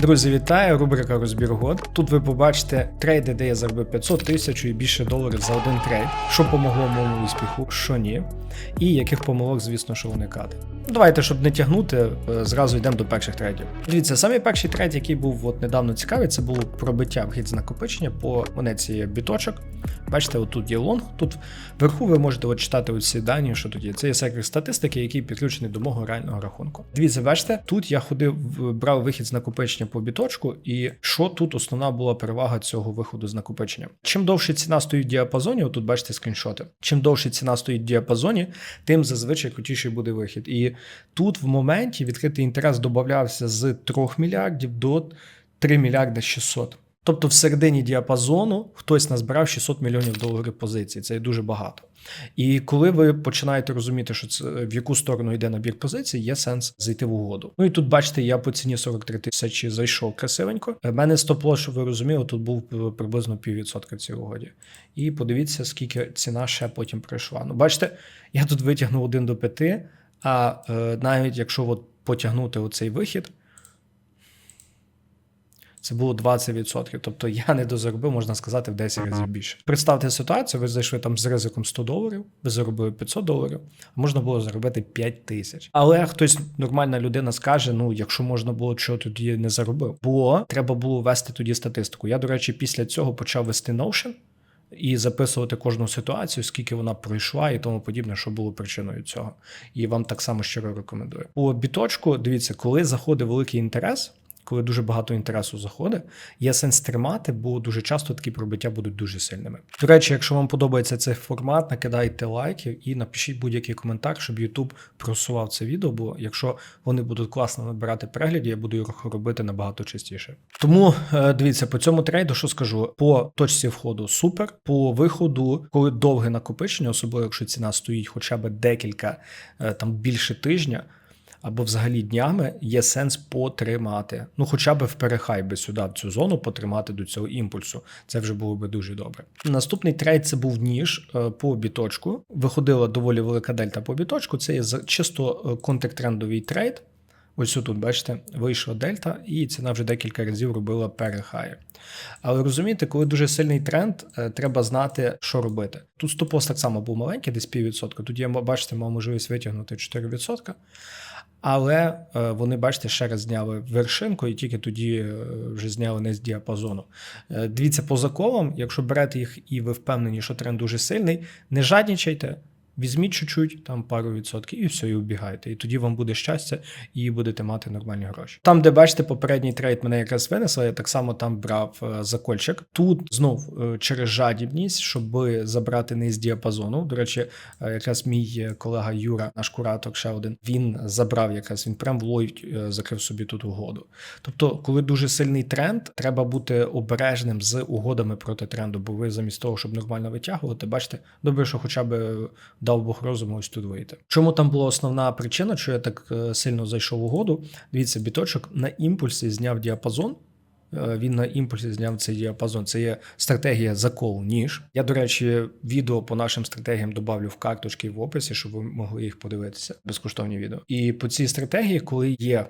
Друзі, вітаю! Рубрика розбір год. Тут ви побачите трейди, де я заробив 500 тисяч і більше доларів за один трейд, що помогло моєму успіху, що ні, і яких помилок, звісно, що уникати. Давайте, щоб не тягнути, е, зразу йдемо до перших трейдів. Дивіться, самий перший трейд, який був от недавно цікавий, це було пробиття вхід з накопичення по монеті біточок. Бачите, отут є лонг. Тут вверху ви можете от читати оці дані, що тут є. Це є сервіс статистики, який підключений до мого реального рахунку. Дивіться, бачите, тут я ходив, брав вихід з накопичення по біточку, і що тут основна була перевага цього виходу з накопичення? Чим довше ціна стоїть в діапазоні, отут бачите скріншоти. Чим довше ціна стоїть в діапазоні, тим зазвичай крутіший буде вихід. І тут в моменті відкритий інтерес додавався з 3 мільярдів до 3 мільярди 600. Тобто в середині діапазону хтось назбирав 600 мільйонів доларів позицій. Це дуже багато. І коли ви починаєте розуміти, що це в яку сторону йде набір позицій, є сенс зайти в угоду. Ну і тут бачите, я по ціні 43 тисячі зайшов красивенько. У мене стоп-лосс, щоб ви розуміли, тут був е, приблизно піввідсотка в цій угоді. І подивіться, скільки ціна ще потім прийшла. Ну, бачите, я тут витягнув 1 до 5, а е, навіть якщо от потягнути оцей вихід. Це було 20%. Тобто я не дозаробив, можна сказати, в 10 разів більше. Представте ситуацію, ви зайшли там з ризиком 100 доларів, ви заробили 500 доларів, а можна було заробити 5 тисяч. Але хтось нормальна людина скаже: ну, якщо можна було, чого тоді не заробив. Бо треба було вести тоді статистику. Я, до речі, після цього почав вести Notion. І записувати кожну ситуацію, скільки вона пройшла, і тому подібне, що було причиною цього. І вам так само щиро рекомендую. По біточку, дивіться, коли заходить великий інтерес, коли дуже багато інтересу заходить, є сенс тримати, бо дуже часто такі пробиття будуть дуже сильними. До речі, якщо вам подобається цей формат, накидайте лайки і напишіть будь-який коментар, щоб YouTube просував це відео, бо якщо вони будуть класно набирати переглядів, я буду їх робити набагато частіше. Тому е, дивіться, по цьому трейду, що скажу, по точці входу супер, по виходу, коли довге накопичення, особливо якщо ціна стоїть хоча б декілька е, там більше тижня або взагалі днями є сенс потримати. Ну, хоча б в перехай би сюди, в цю зону, потримати до цього імпульсу. Це вже було би дуже добре. Наступний трейд це був ніж е, по біточку. Виходила доволі велика дельта по біточку. Це є чисто е, контртрендовий трейд. Ось тут, бачите, вийшла дельта, і ціна вже декілька разів робила перехаї. Але розумієте, коли дуже сильний тренд, е, треба знати, що робити. Тут стопос так само був маленький, десь піввідсотка. Тут я бачите, мав можливість витягнути 4%. Але е, вони, бачите, ще раз зняли вершинку і тільки тоді е, вже зняли не з діапазону. Е, Дивіться, по заколам, якщо берете їх і ви впевнені, що тренд дуже сильний, не жаднічайте. Візьміть чуть-чуть, там пару відсотків, і все, і убігайте. І тоді вам буде щастя, і будете мати нормальні гроші. Там, де бачите, попередній трейд мене якраз винесли, я так само там брав е, закольчик. Тут знов е, через жадібність, щоб забрати не з діапазону. До речі, е, якраз мій колега Юра, наш куратор, ще один, він забрав якраз, він прям в лой е, закрив собі тут угоду. Тобто, коли дуже сильний тренд, треба бути обережним з угодами проти тренду, бо ви замість того, щоб нормально витягувати, бачите, добре, що хоча б дав Бог розуму ось тут вийти. Чому там була основна причина, що я так е, сильно зайшов в угоду? Дивіться, біточок на імпульсі зняв діапазон. Е, Він на імпульсі зняв цей діапазон. Це є стратегія закол ніж. Я, до речі, відео по нашим стратегіям добавлю в карточки в описі, щоб ви могли їх подивитися. Безкоштовні відео. І по цій стратегії, коли є.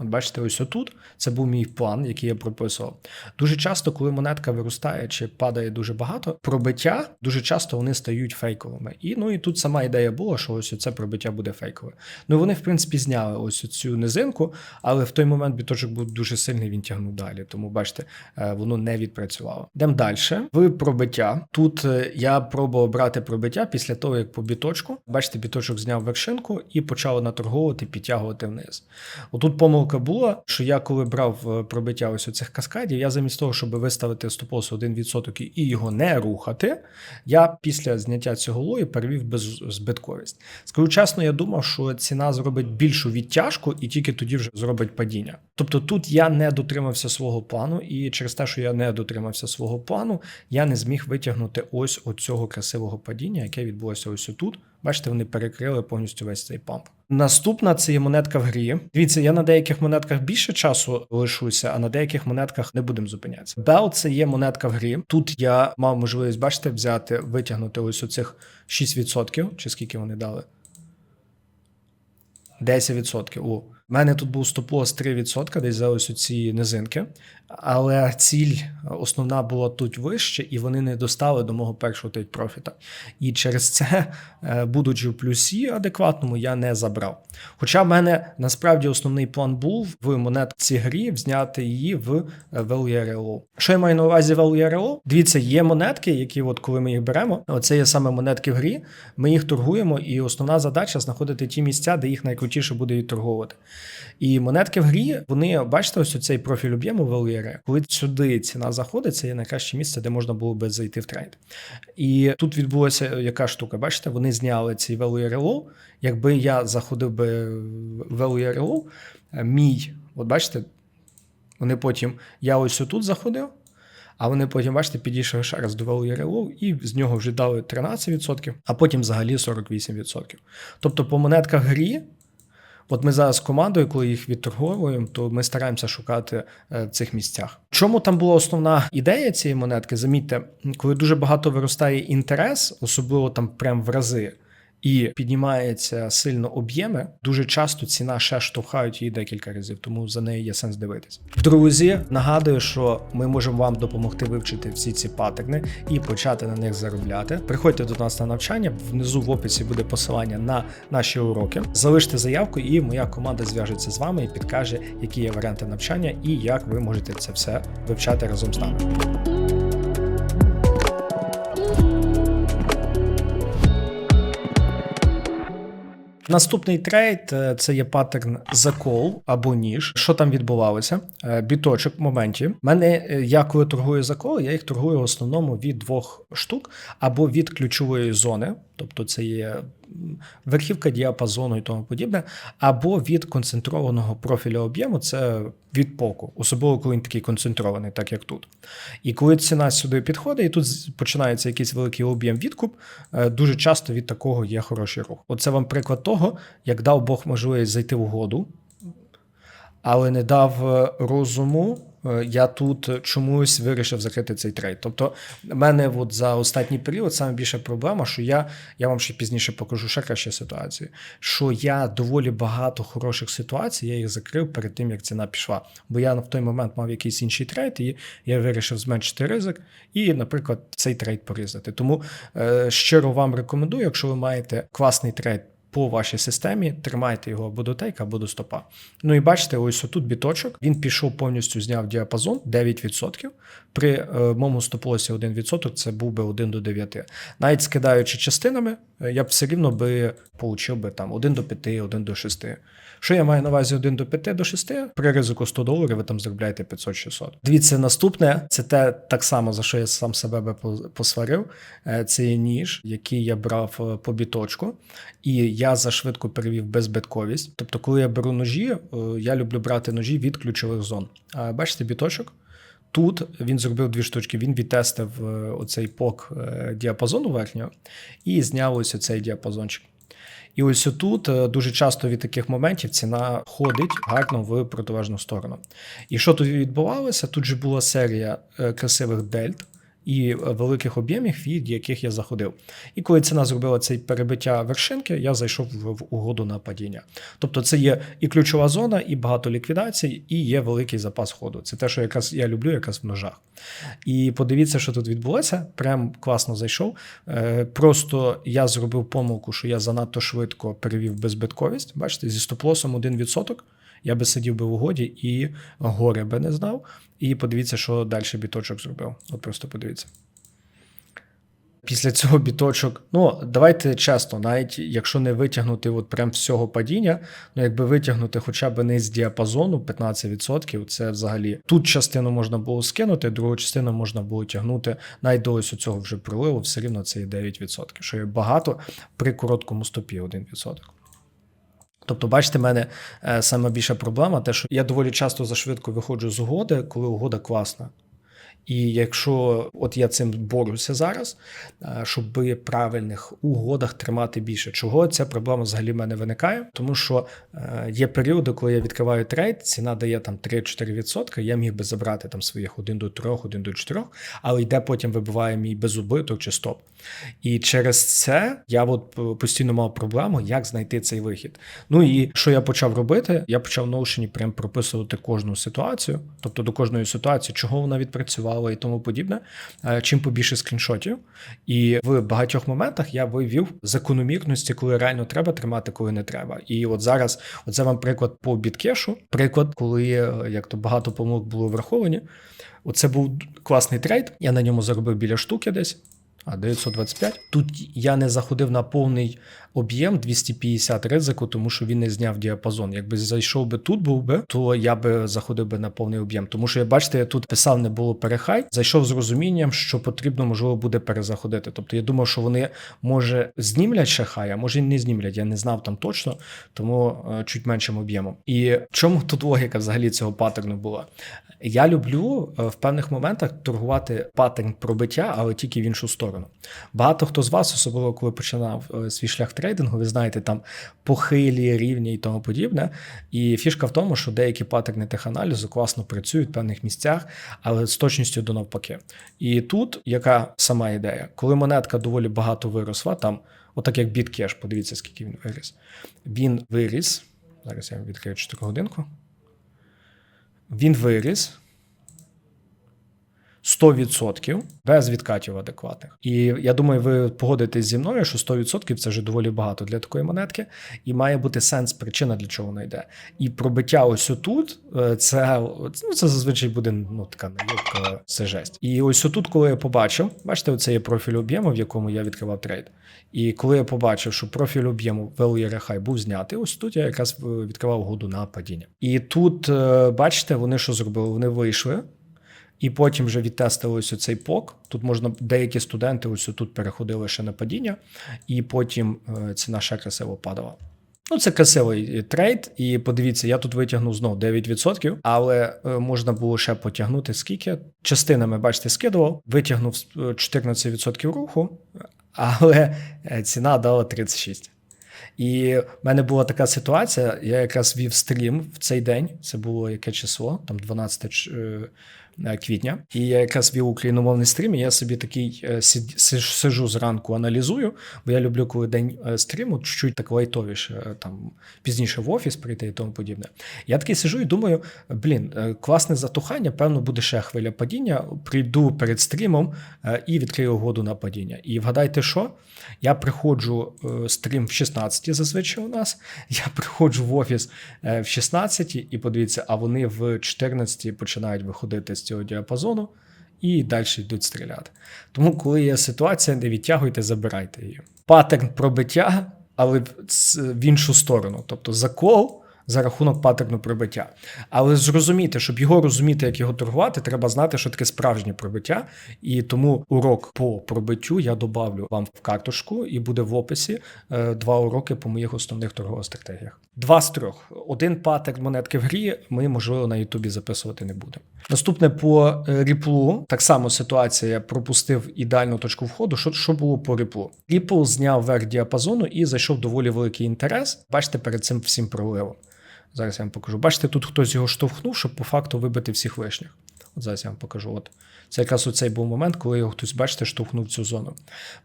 От бачите, ось отут це був мій план, який я прописував. Дуже часто, коли монетка виростає чи падає дуже багато, пробиття дуже часто вони стають фейковими. І ну і тут сама ідея була, що ось це пробиття буде фейкове. Ну вони, в принципі, зняли ось цю низинку, але в той момент біточок був дуже сильний, він тягнув далі. Тому бачите, е, воно не відпрацювало. Йдемо далі. В пробиття. Тут е, я пробував брати пробиття після того, як по біточку. Бачите, біточок зняв вершинку і почав наторговувати, підтягувати вниз. Отут помилка була, що я коли брав е, пробиття ось оцих каскадів, я замість того, щоб виставити стопосу 1% і його не рухати, я після зняття цього лою перевів без збитковість. Скажу чесно, я думав, що ціна зробить більшу відтяжку і тільки тоді вже зробить падіння. Тобто тут я не дотримався свого плану, і через те, що я не дотримався свого плану, я не зміг витягнути ось оцього красивого падіння, яке відбулося ось тут. Бачите, вони перекрили повністю весь цей памп. Наступна це є монетка в грі. Дивіться, я на деяких монетках більше часу лишуся, а на деяких монетках не будемо зупинятися. Бел це є монетка в грі. Тут я мав можливість, бачите, взяти, витягнути ось оцих 6%, чи скільки вони дали. 10%. У мене тут був стоп-лосс 3%, десь за ось ці низинки. Але ціль основна була тут вище, і вони не достали до мого першого тейк профіта. І через це, е, будучи в плюсі адекватному, я не забрав. Хоча в мене насправді основний план був в монетці грі зняти її в е, VLRLO. Що я маю на увазі VLRLO? Дивіться, є монетки, які, от коли ми їх беремо, оце є саме монетки в грі. Ми їх торгуємо, і основна задача знаходити ті місця, де їх найкрутіше буде відторговувати. І монетки в грі, вони бачите, ось цей профіль об'єму VLR. Коли сюди ціна заходить, це є найкраще місце, де можна було би зайти в трейд. І тут відбулася яка штука. Бачите, вони зняли цей VLRLO. Якби я заходив би в VLRLO, мій, от бачите, вони потім, я ось тут заходив. А вони потім, бачите, підійшли ще раз до VLRLO і з нього вже дали 13%, а потім взагалі 48%. Тобто по монетках грі От ми зараз з командою, коли їх відторговуємо, то ми стараємося шукати е, в цих місцях. Чому там була основна ідея цієї монетки? Замітьте, коли дуже багато виростає інтерес, особливо там прям в рази. І піднімається сильно об'єми. Дуже часто ціна ще штовхають її декілька разів, тому за нею є сенс дивитися. Друзі, нагадую, що ми можемо вам допомогти вивчити всі ці паттерни і почати на них заробляти. Приходьте до нас на навчання. Внизу в описі буде посилання на наші уроки. Залиште заявку, і моя команда зв'яжеться з вами і підкаже, які є варіанти навчання і як ви можете це все вивчати разом з нами. Наступний трейд е, це є паттерн закол або ніж. Що там відбувалося? Е, Біточок в моменті. Мене е, я коли торгую закол, я їх торгую в основному від двох штук або від ключової зони, тобто це є верхівка діапазону і тому подібне, або від концентрованого профіля об'єму, це від поку, особливо коли він такий концентрований, так як тут. І коли ціна сюди підходить, і тут починається якийсь великий об'єм відкуп, дуже часто від такого є хороший рух. Оце вам приклад того, як дав Бог можливість зайти в угоду, але не дав розуму. Я тут чомусь вирішив закрити цей трейд. Тобто, в мене от за останній період саме більша проблема, що я я вам ще пізніше покажу ще краще ситуацію. Що я доволі багато хороших ситуацій, я їх закрив перед тим, як ціна пішла. Бо я в той момент мав якийсь інший трейд, і я вирішив зменшити ризик і, наприклад, цей трейд порізати. Тому е, щиро вам рекомендую, якщо ви маєте класний трейд по вашій системі, тримайте його або до тейка, або до стопа. Ну і бачите, ось отут біточок. Він пішов повністю зняв діапазон 9%. При е, моєму стоп-лосі 1% це був би 1 до 9. Навіть скидаючи частинами, я б все рівно би получив би там 1 до 5, 1 до 6. Що я маю на увазі 1 до 5 до 6, при ризику 100 доларів ви там заробляєте 500-600. Дивіться, наступне це те так само, за що я сам себе би посварив. Е, це є ніж, який я брав е, по біточку, і я зашвидко перевів безбитковість. Тобто, коли я беру ножі, е, я люблю брати ножі від ключових зон. Бачите, біточок. Тут він зробив дві штучки. Він відтестив оцей пок діапазону верхнього і зняв ось цей діапазончик. І ось тут е, дуже часто від таких моментів ціна ходить гарно в протилежну сторону. І що тут відбувалося? Тут же була серія е, красивих дельт і великих об'ємів, від яких я заходив. І коли ціна зробила це перебиття вершинки, я зайшов в угоду на падіння. Тобто це є і ключова зона, і багато ліквідацій, і є великий запас ходу. Це те, що якраз я люблю, якраз в ножах. І подивіться, що тут відбулося. Прям класно зайшов. Е, просто я зробив помилку, що я занадто швидко перевів безбитковість. Бачите, зі стоп-лосом 1% я би сидів би в угоді і горе би не знав. І подивіться, що далі біточок зробив. От просто подивіться. Після цього біточок, ну давайте чесно, навіть якщо не витягнути от прям всього падіння, ну якби витягнути хоча б не з діапазону 15%, це взагалі тут частину можна було скинути, другу частину можна було тягнути навіть до ось цього вже приливу, все рівно це є 9%, що є багато при короткому стопі 1%. Тобто, бачите, в мене е, саме більша проблема, те, що я доволі часто зашвидко виходжу з угоди, коли угода класна. І якщо от я цим борюся зараз, е, щоб в правильних угодах тримати більше, чого ця проблема взагалі в мене виникає? Тому що е, є періоди, коли я відкриваю трейд, ціна дає там 3-4%, я міг би забрати там своїх 1 до 3, 1 до 4, але йде потім вибиває мій безубиток чи стоп. І через це я от постійно мав проблему, як знайти цей вихід. Ну і що я почав робити? Я почав в Notion прям прописувати кожну ситуацію, тобто до кожної ситуації, чого вона відпрацювала і тому подібне, е, чим побільше скріншотів. І в багатьох моментах я вивів закономірності, коли реально треба тримати, коли не треба. І от зараз, оце вам приклад по біткешу, приклад, коли е, як то багато помилок було враховані. Оце був класний трейд. Я на ньому заробив біля штуки десь. А 925. Тут я не заходив на повний об'єм 250 ризику, тому що він не зняв діапазон. Якби зайшов би тут, був би, то я би заходив би на повний об'єм. Тому що, бачите, я тут писав, не було перехай. Зайшов з розумінням, що потрібно, можливо, буде перезаходити. Тобто я думав, що вони може знімлять хай, а може і не знімлять. Я не знав там точно, тому е, чуть меншим об'ємом. І чому тут логіка взагалі цього паттерну була? Я люблю е, в певних моментах торгувати паттерн пробиття, але тільки в іншу сторону. Багато хто з вас, особливо коли починав е, свій шлях трейдингу, ви знаєте, там похилі, рівні і тому подібне. І фішка в тому, що деякі паттерни теханалізу класно працюють в певних місцях, але з точністю до навпаки. І тут яка сама ідея, коли монетка доволі багато виросла, там, отак як біткеш, подивіться, скільки він виріс. Він виріс. Зараз я відкрию 4 годинку. Він виріс 100% без відкатів адекватних. І я думаю, ви погодитесь зі мною, що 100% це вже доволі багато для такої монетки, і має бути сенс, причина для чого вона йде. І пробиття ось отут, е, це ну, це зазвичай буде ну, така наївка, це жесть. І ось отут, коли я побачив, бачите, оце є профіль об'єму, в якому я відкривав трейд. І коли я побачив, що профіль об'єму High був знятий, ось тут я якраз відкривав году на падіння. І тут, е, бачите, вони що зробили? Вони вийшли. І потім вже відтестили цей пок. Тут можна деякі студенти ось тут переходили ще на падіння, і потім е, ціна ще красиво падала. Ну, це красивий трейд, і подивіться, я тут витягнув знову 9%, але е, можна було ще потягнути скільки. Частинами, бачите, скидував, витягнув 14% руху, але е, ціна дала 36%. І в мене була така ситуація, я якраз вів стрім в цей день, це було яке число, там 12 Е, квітня. І я якраз вів україномовний стрім. і Я собі такий е, сижу зранку, аналізую, бо я люблю, коли день е, стріму чуть-чуть так лайтовіше, там пізніше в офіс прийти і тому подібне. Я такий сижу і думаю: блін, класне затухання, певно, буде ще хвиля падіння. Прийду перед стрімом і відкрию угоду на падіння. І вгадайте, що? Я приходжу стрім в 16 зазвичай у нас. Я приходжу в офіс в 16 і подивіться, а вони в 14 починають виходити з цього діапазону і далі йдуть стріляти. Тому, коли є ситуація, не відтягуйте, забирайте її. Паттерн пробиття, але в іншу сторону. Тобто закол за рахунок паттерну пробиття. Але зрозуміти, щоб його розуміти, як його торгувати, треба знати, що таке справжнє пробиття. І тому урок по пробиттю я добавлю вам в карточку, і буде в описі е, два уроки по моїх основних торгових стратегіях. Два з трьох. Один паттерн монетки в грі. Ми, можливо, на Ютубі записувати не будемо. Наступне по е, ріплу. Так само ситуація я пропустив ідеальну точку входу. Що що було по ріплу? Ріпл зняв верх діапазону і зайшов доволі великий інтерес. Бачите, перед цим всім проливом. Зараз я вам покажу. Бачите, тут хтось його штовхнув, щоб по факту вибити всіх вишніх. От зараз я вам покажу. От. Це якраз оцей був момент, коли його хтось, бачите, штовхнув цю зону.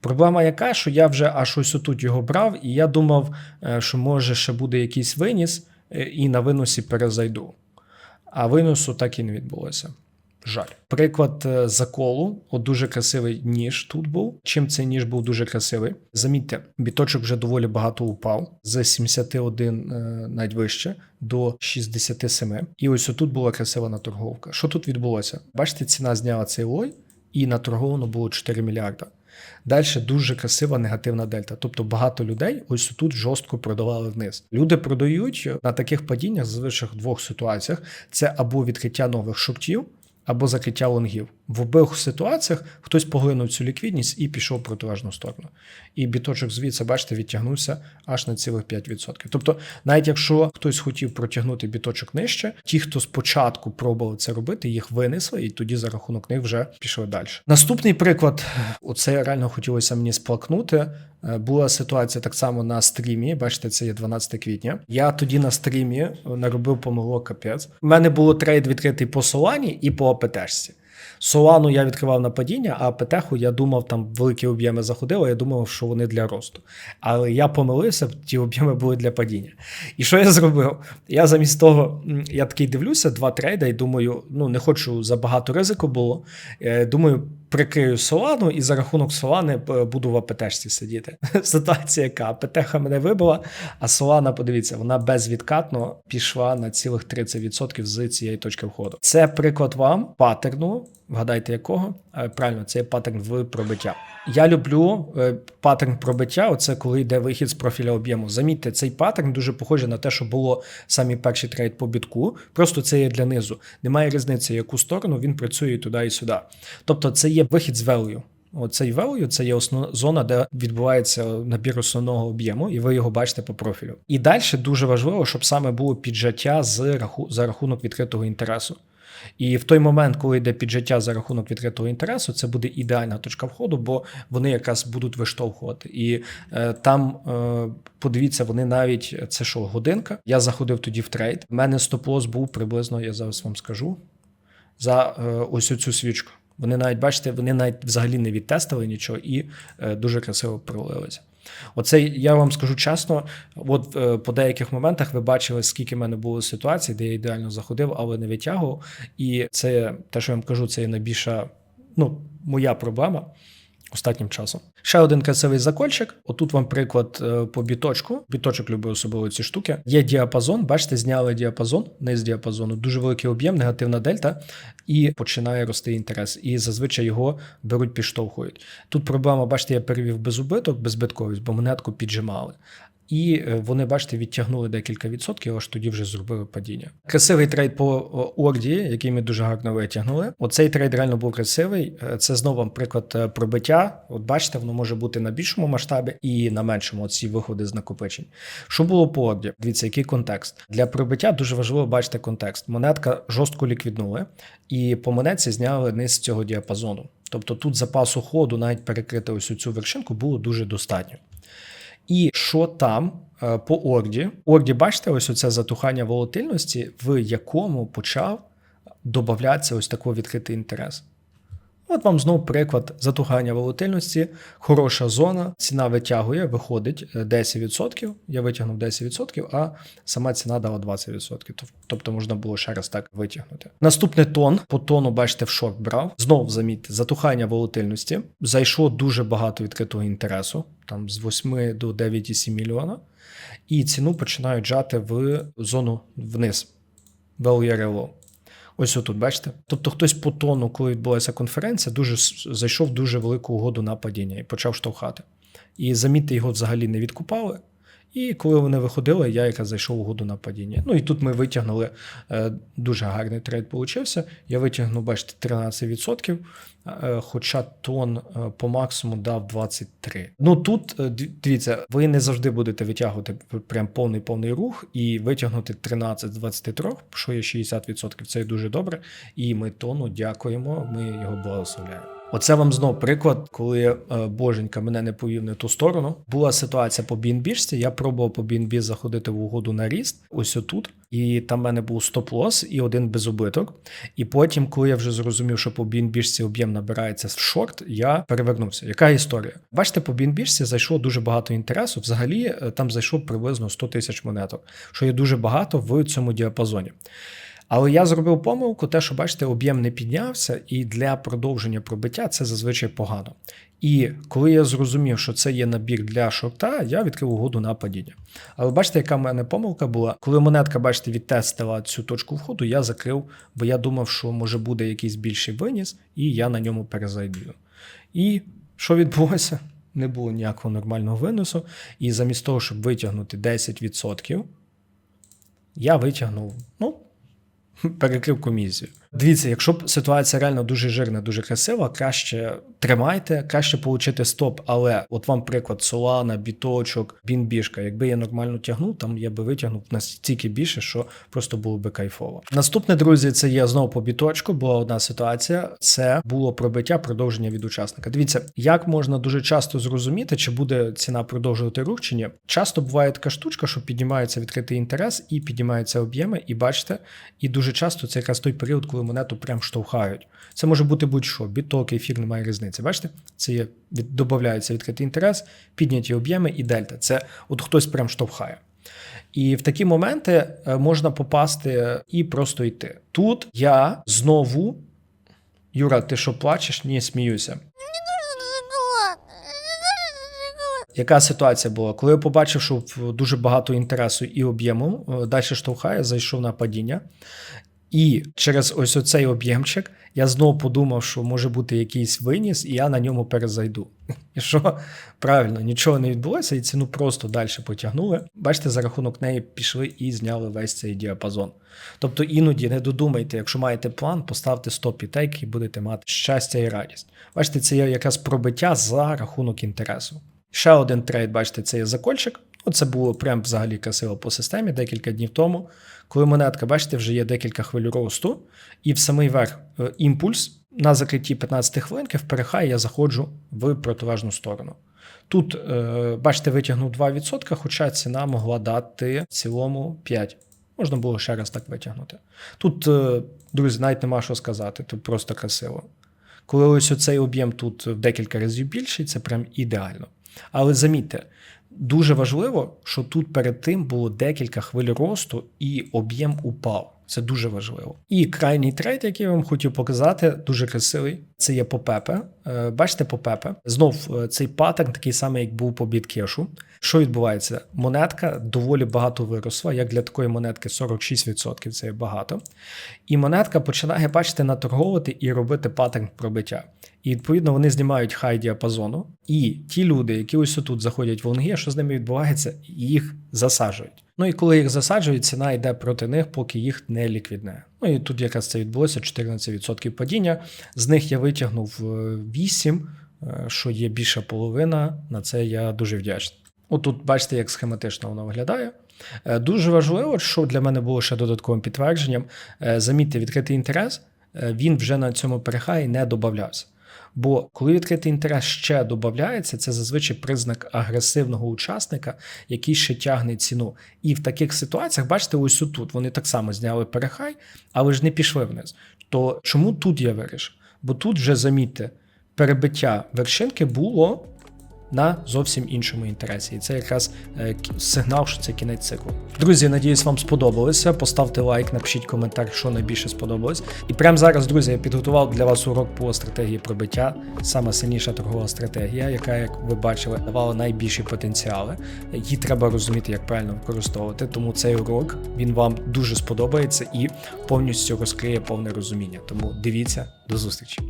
Проблема яка, що я вже аж ось отут його брав, і я думав, е, що може ще буде якийсь виніс, е, і на виносі перезайду. А виносу так і не відбулося. Жаль. Приклад е, заколу, от дуже красивий ніж тут був. Чим цей ніж був дуже красивий? Замітьте, біточок вже доволі багато упав з 71 е, навіть вище до 67. І ось отут була красива наторговка. Що тут відбулося? Бачите, ціна зняла цей лой, і наторговано було 4 мільярда. Далі дуже красива негативна дельта. Тобто багато людей ось тут жорстко продавали вниз. Люди продають на таких падіннях зазвичай в двох ситуаціях: це або відкриття нових шортів, або закриття лонгів. В обох ситуаціях хтось поглинув цю ліквідність і пішов в протилежну сторону. І біточок звідси, бачите, відтягнувся аж на цілих 5%. Тобто, навіть якщо хтось хотів протягнути біточок нижче, ті, хто спочатку пробували це робити, їх винесли, і тоді за рахунок них вже пішли далі. Наступний приклад, оце реально хотілося мені сплакнути. Е, Була ситуація так само на стрімі. Бачите, це є 12 квітня. Я тоді на стрімі наробив помилок капець. У мене було трейд відкритий по Солані і по АПТшці. Солану я відкривав на падіння, а АПТху я думав, там великі об'єми заходили, я думав, що вони для росту. Але я помилився, ті об'єми були для падіння. І що я зробив? Я замість того, я такий дивлюся, два трейда, і думаю, ну не хочу забагато ризику було. Е, Думаю, прикрию Солану і за рахунок Солани е, буду в АПТшці сидіти. Ситуація яка? АПТха мене вибила, а Солана, подивіться, вона безвідкатно пішла на цілих 30% з цієї точки входу. Це приклад вам паттерну. Вгадайте якого? Е, Правильно, це є паттерн в пробиття. Я люблю е, паттерн пробиття. Оце коли йде вихід з профіля об'єму. Замітьте, цей паттерн дуже похожий на те, що було самі перший трейд по бітку. Просто це є для низу. Немає різниці, яку сторону він працює туди і сюди. Тобто, це є вихід з value. Оцей value – це є основна зона, де відбувається набір основного об'єму, і ви його бачите по профілю. І далі дуже важливо, щоб саме було піджаття з раху... за рахунок відкритого інтересу. І в той момент, коли йде піджаття за рахунок відкритого інтересу, це буде ідеальна точка входу, бо вони якраз будуть виштовхувати. І е, там е, подивіться, вони навіть це що, годинка. Я заходив тоді в трейд. У мене стоп-лосс був приблизно, я зараз вам скажу, за е, ось цю свічку. Вони навіть бачите, вони навіть взагалі не відтестили нічого і е, дуже красиво пролилися. Оце я вам скажу чесно, от е, по деяких моментах ви бачили, скільки в мене було ситуацій, де я ідеально заходив, але не витягував. І це те, що я вам кажу, це є найбільша ну, моя проблема останнім часом. Ще один красивий закольчик. Отут вам приклад е, по біточку. Біточок любить особливо ці штуки. Є діапазон, бачите, зняли діапазон, низ діапазону, дуже великий об'єм, негативна дельта, і починає рости інтерес. І зазвичай його беруть, підштовхують. Тут проблема, бачите, я перевів без убиток, безбитковість, бо монетку піджимали. І е, вони, бачите, відтягнули декілька відсотків, аж тоді вже зробили падіння. Красивий трейд по орді, який ми дуже гарно витягнули. Оцей трейд реально був красивий. Е, Це знову приклад е, пробиття. От бачите, воно може бути на більшому масштабі і на меншому. Ці виходи з накопичень. Що було по орді? Дивіться, який контекст для пробиття. Дуже важливо бачити контекст. Монетка жорстко ліквіднули, і по монетці зняли низ цього діапазону. Тобто тут запасу ходу, навіть перекрити ось цю вершинку, було дуже достатньо. І що там е, по орді? Орді, бачите, ось оце затухання волатильності, в якому почав додатися ось такий відкритий інтерес. От вам знову приклад затухання волатильності, хороша зона, ціна витягує, виходить е, 10%. Я витягнув 10%, а сама ціна дала 20%. Тобто можна було ще раз так витягнути. Наступний тон. По тону, бачите, в шорт брав. Знову замітьте, затухання волатильності. Зайшло дуже багато відкритого інтересу, там з 8 до 9,7 мільйона. І ціну починають жати в зону вниз. Value low. Ось отут, бачите? Тобто хтось по тону, коли відбулася конференція, дуже зайшов дуже велику угоду на падіння і почав штовхати. І замітьте, його взагалі не відкупали. І коли вони виходили, я якраз зайшов в угоду на падіння. Ну і тут ми витягнули е, дуже гарний трейд получився. Я витягнув, бачите, 13%, е, хоча тон е, по максимуму дав 23. Ну тут дивіться, ви не завжди будете витягувати прям повний повний рух і витягнути 13 з 23, що є 60%. Це дуже добре. І ми тону дякуємо. Ми його благословляємо. Оце вам знов приклад, коли е, боженька мене не повів не ту сторону. Була ситуація по BNB, я пробував по BNB заходити в угоду на ріст, ось отут. І там в мене був стоп-лос і один без убиток. І потім, коли я вже зрозумів, що по BNB об'єм набирається в шорт, я перевернувся. Яка історія? Бачите, по BNB зайшло дуже багато інтересу. Взагалі е, там зайшло приблизно 100 тисяч монеток, що є дуже багато в цьому діапазоні. Але я зробив помилку, те, що бачите, об'єм не піднявся, і для продовження пробиття це зазвичай погано. І коли я зрозумів, що це є набір для шорта, я відкрив угоду на падіння. Але бачите, яка в мене помилка була? Коли монетка, бачите, відтестила цю точку входу, я закрив, бо я думав, що може буде якийсь більший виніс, і я на ньому перезайду. І що відбулося? Не було ніякого нормального виносу. І замість того, щоб витягнути 10%, я витягнув, ну, para que eu comisse. Дивіться, якщо б ситуація реально дуже жирна, дуже красива, краще тримайте, краще отримати стоп. Але от вам приклад Солана, біточок, бінбішка. Якби я нормально тягнув, там я би витягнув настільки більше, що просто було би кайфово. Наступне, друзі, це є знову по біточку. Була одна ситуація. Це було пробиття продовження від учасника. Дивіться, як можна дуже часто зрозуміти, чи буде ціна продовжувати рух чи ні. Часто буває така штучка, що піднімається відкритий інтерес і піднімаються об'єми, і бачите, і дуже часто це якраз той період, коли монету прям штовхають. Це може бути будь-що, біток, ефір, немає різниці. Бачите, це є від, додається відкритий інтерес, підняті об'єми і дельта. Це от хтось прям штовхає. І в такі моменти е, можна попасти і просто йти. Тут я знову. Юра, ти що плачеш? Ні, сміюся. Яка ситуація була? Коли я побачив, що дуже багато інтересу і об'єму, е, далі штовхає, зайшов на падіння. І через ось оцей об'ємчик я знову подумав, що може бути якийсь виніс, і я на ньому перезайду. І що правильно, нічого не відбулося, і ціну просто далі потягнули. Бачите, за рахунок неї пішли і зняли весь цей діапазон. Тобто іноді не додумайте, якщо маєте план, поставте стоп і і будете мати щастя і радість. Бачите, це є якраз пробиття за рахунок інтересу. Ще один трейд, бачите, це є закольчик. Оце було прям взагалі красиво по системі декілька днів тому, коли монетка, бачите, вже є декілька хвиль росту, і в самий верх е, імпульс на закритті 15 хвилинки в перехай я заходжу в протилежну сторону. Тут, е, бачите, витягнув 2%, хоча ціна могла дати в цілому 5%. Можна було ще раз так витягнути. Тут, е, друзі, навіть нема що сказати, тут просто красиво. Коли ось оцей об'єм тут в декілька разів більший, це прям ідеально. Але замітьте, дуже важливо, що тут перед тим було декілька хвиль росту і об'єм упав. Це дуже важливо. І крайній трейд, який я вам хотів показати, дуже красивий. Це є по Пепе. Е, Бачите, по Пепе. Знов е, цей паттерн такий самий, як був по біткешу. Що відбувається? Монетка доволі багато виросла. Як для такої монетки 46% це є багато. І монетка починає, бачите, наторговувати і робити паттерн пробиття. І відповідно вони знімають хай діапазону. І ті люди, які ось тут заходять в лонги, що з ними відбувається, їх засаджують. Ну і коли їх засаджують, ціна йде проти них, поки їх не ліквідне. Ну і тут якраз це відбулося 14% падіння. З них я витягнув е, 8, е, що є більша половина. На це я дуже вдячний. Отут бачите, як схематично воно виглядає. Е, Дуже важливо, що для мене було ще додатковим підтвердженням. е, Замітьте, відкритий інтерес, е, він вже на цьому перехаї не додавався. Бо коли відкритий інтерес ще додається, це зазвичай признак агресивного учасника, який ще тягне ціну. І в таких ситуаціях, бачите, ось тут вони так само зняли перехай, але ж не пішли вниз. То чому тут я вирішив? Бо тут вже замітьте, перебиття вершинки було на зовсім іншому інтересі. І це якраз е, сигнал, що це кінець циклу. Друзі, надіюсь, вам сподобалося. Поставте лайк, напишіть коментар, що найбільше сподобалось. І прямо зараз, друзі, я підготував для вас урок по стратегії пробиття. Сама сильніша торгова стратегія, яка, як ви бачили, давала найбільші потенціали. Її треба розуміти, як правильно використовувати. Тому цей урок він вам дуже сподобається і повністю розкриє повне розуміння. Тому дивіться, до зустрічі.